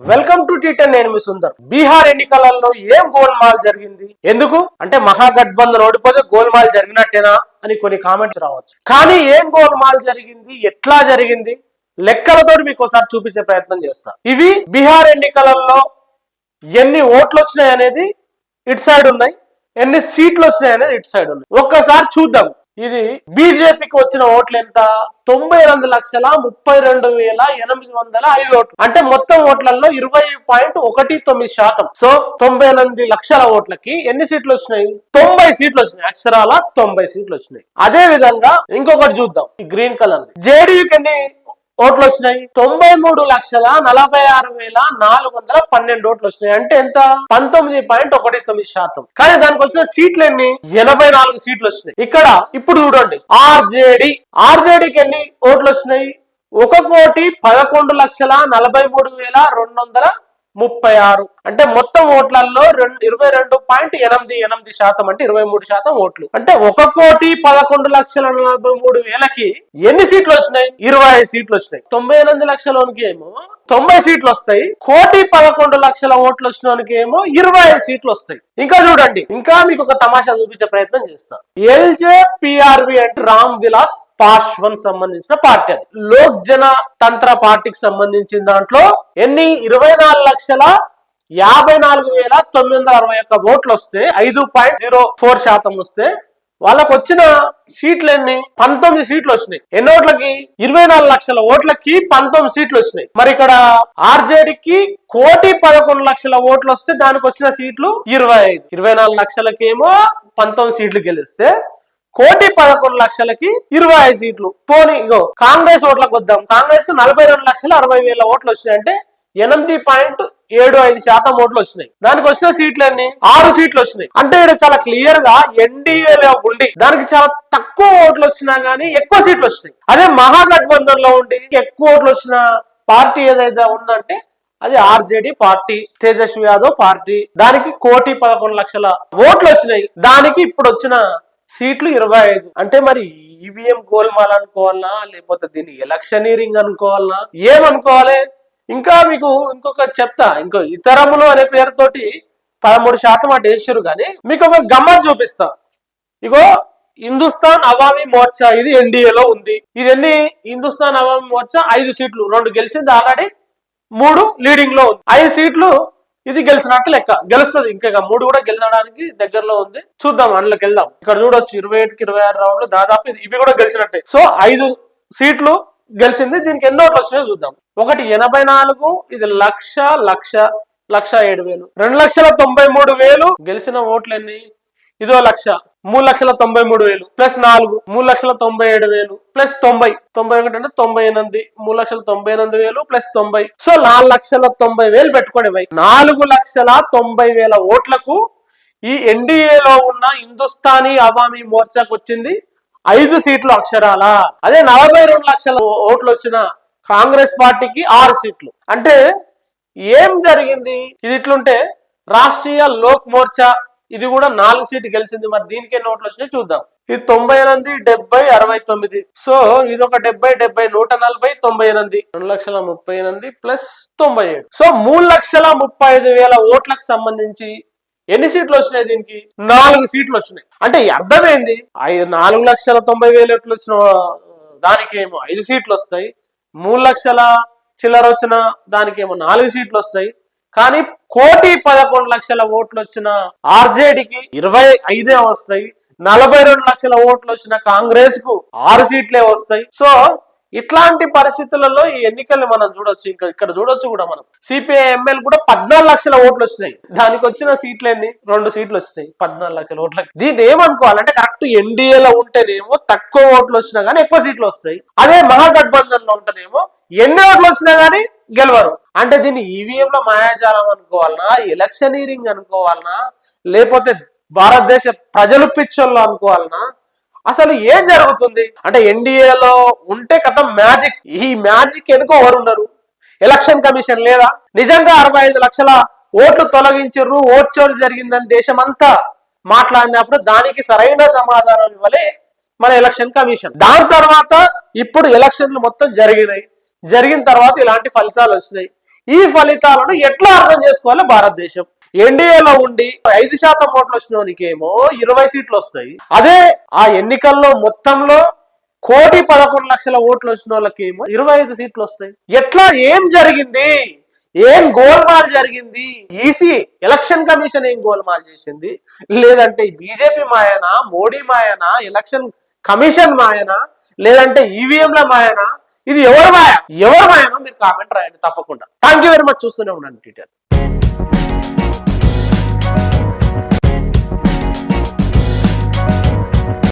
Welcome to T10 నేను మీ సుందర్. బీహార్ ఎన్నికలలో ఏం గోల్మాల్ జరిగింది? ఎందుకు? అంటే మహాగఠబంధన్ ఓడిపోతే గోల్మాల్ జరిగినట్టేనా అని కొన్ని కామెంట్స్ రావచ్చు. కానీ ఏం గోల్మాల్ జరిగింది? ఎట్లా జరిగింది? లెక్కలతో మీకు ఒకసారి చూపించే ప్రయత్నం చేస్తా. ఇవి బీహార్ ఎన్నికలలో ఎన్ని ఓట్లు వచ్చినాయి అనేది ఇటు సైడ్ ఉన్నాయి. ఎన్ని సీట్లు వచ్చినాయి అనేది ఇటు సైడ్ ఉన్నాయి. ఒక్కసారి చూద్దాం. ఇది బీజేపీకి వచ్చిన ఓట్లు ఎంత? తొంభై రెండు లక్షల ముప్పై రెండు వేల ఎనిమిది వందల ఐదు ఓట్లు. అంటే మొత్తం ఓట్లలో ఇరవై పాయింట్ ఒకటి తొమ్మిది శాతం. సో తొంభై ఎనిమిది లక్షల ఓట్లకి ఎన్ని సీట్లు వచ్చినాయి? తొంభై సీట్లు వచ్చినాయి. అక్షరాల తొంభై సీట్లు వచ్చినాయి. అదే విధంగా ఇంకొకటి చూద్దాం. ఈ గ్రీన్ కలర్ జేడీయూకి ఎన్ని ఓట్లు వచ్చినాయి. తొంభై మూడు లక్షల నలభై ఆరు వేల నాలుగు వందల పన్నెండు ఓట్లు వచ్చినాయి. అంటే ఎంత? పంతొమ్మిది పాయింట్ ఒకటి తొమ్మిది శాతం. కానీ దానికి వచ్చిన సీట్లు ఎన్ని? ఎనభై నాలుగు సీట్లు వచ్చినాయి. ఇక్కడ ఇప్పుడు చూడండి. ఆర్జేడి. ఆర్జేడికి ఎన్ని ఓట్లు వచ్చినాయి? ఒక కోటి పదకొండు లక్షల నలభై మూడు వేల రెండు వందల ముప్పై ఆరు. అంటే మొత్తం ఓట్లలో రెండు ఇరవై రెండు పాయింట్ ఎనిమిది ఎనిమిది శాతం అంటే ఇరవై మూడు శాతం ఓట్లు. అంటే ఒక కోటి పదకొండు లక్షల నలభై మూడు వేలకి ఎన్ని సీట్లు వచ్చినాయి? ఇరవై ఐదు సీట్లు వచ్చినాయి. తొంభై ఎనిమిది లక్షలోనికి ఏమో? తొంభై సీట్లు వస్తాయి. కోటి పదకొండు లక్షల ఓట్లు వచ్చినోనికి ఏమో? ఇరవై ఐదు సీట్లు వస్తాయి. ఇంకా చూడండి. ఇంకా మీకు ఒక తమాషా చూపించే ప్రయత్నం చేస్తా. ఎల్జే పిఆర్వి అంటే రామ్ విలాస్ పాశ్వన్ సంబంధించిన పార్టీ అది. లోక్ జన తంత్ర పార్టీకి సంబంధించిన దాంట్లో ఎన్ని? ఇరవై నాలుగు లక్షల యాభై నాలుగు వేల తొమ్మిది వందల అరవై ఒక్క ఓట్లు వస్తే ఐదు పాయింట్ జీరో ఫోర్ శాతం వస్తే వాళ్ళకు వచ్చిన సీట్లు ఎన్ని? పంతొమ్మిది సీట్లు వచ్చినాయి. ఎన్ని ఓట్లకి? ఇరవై నాలుగు లక్షల ఓట్లకి పంతొమ్మిది సీట్లు వచ్చినాయి. మరి ఇక్కడ ఆర్జేడీకి కోటి పదకొండు లక్షల ఓట్లు వస్తే దానికి వచ్చిన సీట్లు ఇరవై ఐదు. ఇరవై నాలుగు లక్షలకేమో పంతొమ్మిది సీట్లు గెలిస్తే కోటి పదకొండు లక్షలకి ఇరవై ఐదు సీట్లు. పోనీ ఇగో కాంగ్రెస్ ఓట్లకు వద్దాం. కాంగ్రెస్కు నలభై రెండు లక్షల అరవై వేల ఓట్లు వచ్చినాయంటే ఎనిమిది పాయింట్ ఏడు ఐదు శాతం ఓట్లు వచ్చినాయి. దానికి వచ్చిన సీట్లు అన్ని ఆరు సీట్లు వచ్చినాయి. అంటే ఇక్కడ చాలా క్లియర్గా ఎన్డీఏలో ఉండి దానికి చాలా తక్కువ ఓట్లు వచ్చినా గానీ ఎక్కువ సీట్లు వచ్చినాయి. అదే మహాగఠబంధన్లో ఉండి ఎక్కువ ఓట్లు వచ్చిన పార్టీ ఏదైతే ఉందంటే అది RJD party Tejashwi Yadav party. దానికి కోటి పదకొండు లక్షల ఓట్లు వచ్చినాయి. దానికి ఇప్పుడు వచ్చిన సీట్లు ఇరవై ఐదు. అంటే మరి ఈవీఎం గోల్మాల్ అనుకోవాలనా లేకపోతే దీన్ని ఎలక్షనీరింగ్ అనుకోవాలనా? ఏమనుకోవాలి? ఇంకా మీకు ఇంకొక చెప్తా. ఇంకో ఇతరములు అనే పేరుతోటి పదమూడు శాతం అటు వేసారు కానీ మీకు ఒక గమ్మత్ చూపిస్తా. ఇగో హిందుస్థాన్ అవామీ మోర్చా ఇది ఎన్డీఏలో ఉంది. ఇది ఎన్ని? హిందుస్థాన్ అవామీ మోర్చా ఐదు సీట్లు. రెండు గెలిచింది ఆల్రెడీ మూడు లీడింగ్లో ఉంది. ఐదు సీట్లు ఇది గెలిచినట్టు లెక్క. గెలుస్తుంది. ఇంకా మూడు కూడా గెలవడానికి దగ్గరలో ఉంది. చూద్దాం అందులోకి వెళ్దాం. ఇక్కడ చూడొచ్చు ఇరవై ఏడుకి ఇరవై ఆరు రౌండ్లు. దాదాపు ఇవి కూడా గెలిచినట్టే. సో ఐదు సీట్లు గెలిచింది. దీనికి ఎన్ని ఓట్లు వచ్చినాయో చూద్దాం. ఒకటి ఎనభై నాలుగు ఇది లక్ష లక్ష లక్ష ఏడు వేలు. రెండు లక్షల తొంభై మూడు వేలు గెలిచిన ఓట్లు ఎన్ని ఇదో లక్ష. మూడు లక్షల తొంభై మూడు వేలు. ప్లస్ నాలుగు మూడు లక్షల తొంభై ఏడు వేలు. ప్లస్ తొంభై. తొంభై ఒకటి అంటే తొంభై ఎనిమిది మూడు లక్షల తొంభై ఎనిమిది వేలు ప్లస్ తొంభై. సో నాలుగు లక్షల తొంభై వేలు పెట్టుకోండి భయ్. నాలుగు లక్షల తొంభై వేల ఓట్లకు ఈ ఎన్డీఏలో ఉన్న హిందుస్థానీ అవామీ మోర్చాకు వచ్చింది ఐదు సీట్లు అక్షరాల. అదే నలభై రెండు లక్షల ఓట్లు వచ్చిన కాంగ్రెస్ పార్టీకి ఆరు సీట్లు. అంటే ఏం జరిగింది? ఇది ఇట్లుంటే రాష్ట్రీయ లోక్ మోర్చా ఇది కూడా నాలుగు సీట్లు గెలిచింది. మరి దీనికి ఎన్ని ఓట్లు వచ్చినాయి చూద్దాం. ఇది తొంభై ఎనిమిది డెబ్బై అరవై తొమ్మిది. సో ఇది ఒక డెబ్బై డెబ్బై నూట నలభై తొంభై ఎనిమిది. రెండు లక్షల ముప్పై ఎనిమిది ప్లస్ తొంభై ఏడు. సో మూడు లక్షల ముప్పై ఐదు వేల ఓట్లకు సంబంధించి ఎన్ని సీట్లు వచ్చినాయి దీనికి? నాలుగు సీట్లు వచ్చినాయి. అంటే అర్థమైంది. ఐదు నాలుగు లక్షల తొంభై వేలు ఎట్లు వచ్చిన దానికి ఏమో ఐదు సీట్లు వస్తాయి. మూడు లక్షల చిల్లర వచ్చిన దానికి ఏమో నాలుగు సీట్లు వస్తాయి. కానీ కోటి పదకొండు లక్షల ఓట్లు వచ్చిన ఆర్జేడికి ఇరవై ఐదే వస్తాయి నలభై రెండు లక్షల ఓట్లు వచ్చిన కాంగ్రెస్కు ఆరు సీట్లే వస్తాయి. సో ఇట్లాంటి పరిస్థితులలో ఈ ఎన్నికల్ని మనం చూడొచ్చు. ఇంకా ఇక్కడ చూడొచ్చు కూడా మనం. సిపిఐ ఎమ్మెల్యే కూడా పద్నాలుగు లక్షల ఓట్లు వచ్చినాయి. దానికి వచ్చిన సీట్లు ఎన్ని? రెండు సీట్లు వచ్చినాయి. పద్నాలుగు లక్షల ఓట్లకి. దీన్ని ఏమనుకోవాలంటే కరెక్ట్ ఎన్డీఏలో ఉంటేనేమో తక్కువ ఓట్లు వచ్చినా గానీ ఎక్కువ సీట్లు వస్తాయి. అదే మహాగఠబంధన్లో ఉంటేనేమో ఎన్ని ఓట్లు వచ్చినా గానీ గెలవరు. అంటే దీన్ని ఈవీఎం లో మాయాజాలం అనుకోవాలనా? ఎలక్షనీరింగ్ అనుకోవాలనా? లేకపోతే భారతదేశ ప్రజలు పిచ్చోళ్ళు అనుకోవాలనా? అసలు ఏం జరుగుతుంది? అంటే ఎన్డీఏలో ఉంటే కథ మ్యాజిక్. ఈ మ్యాజిక్ ఎనుకో ఎవరు ఉన్నారు ఎలక్షన్ కమిషన్ లేదా? నిజంగా అరవై ఐదు లక్షల ఓట్లు తొలగించరు ఓట్ చోటు జరిగిందని దేశమంతా మాట్లాడినప్పుడు దానికి సరైన సమాధానం ఇవ్వలే మన ఎలక్షన్ కమిషన్. దాని తర్వాత ఇప్పుడు ఎలక్షన్లు మొత్తం జరిగినాయి. జరిగిన తర్వాత ఇలాంటి ఫలితాలు వచ్చినాయి. ఈ ఫలితాలను ఎట్లా అర్థం చేసుకోవాలి భారతదేశం? ఎన్డీఏలో ఉండి ఐదు శాతం ఓట్లు వచ్చినోనికేమో ఇరవై సీట్లు వస్తాయి. అదే ఆ ఎన్నికల్లో మొత్తంలో కోటి పదకొండు లక్షల ఓట్లు వచ్చిన వాళ్ళకేమో ఇరవై ఐదు సీట్లు వస్తాయి. ఎట్లా? ఏం జరిగింది? ఏం గోల్మాల్ జరిగింది? ఈసీ ఎలక్షన్ కమిషన్ ఏం గోల్మాల్ చేసింది? లేదంటే బీజేపీ మాయనా మోడీ మాయనా ఎలక్షన్ కమిషన్ మాయనా లేదంటే ఈవీఎంల మాయనా? ఇది ఎవరు మాయ? ఎవరు మాయనో మీరు కామెంట్ రాయండి తప్పకుండా. థ్యాంక్ యూ వెరీ మచ్ చూస్తూనే ఉండండి డీటెయిల్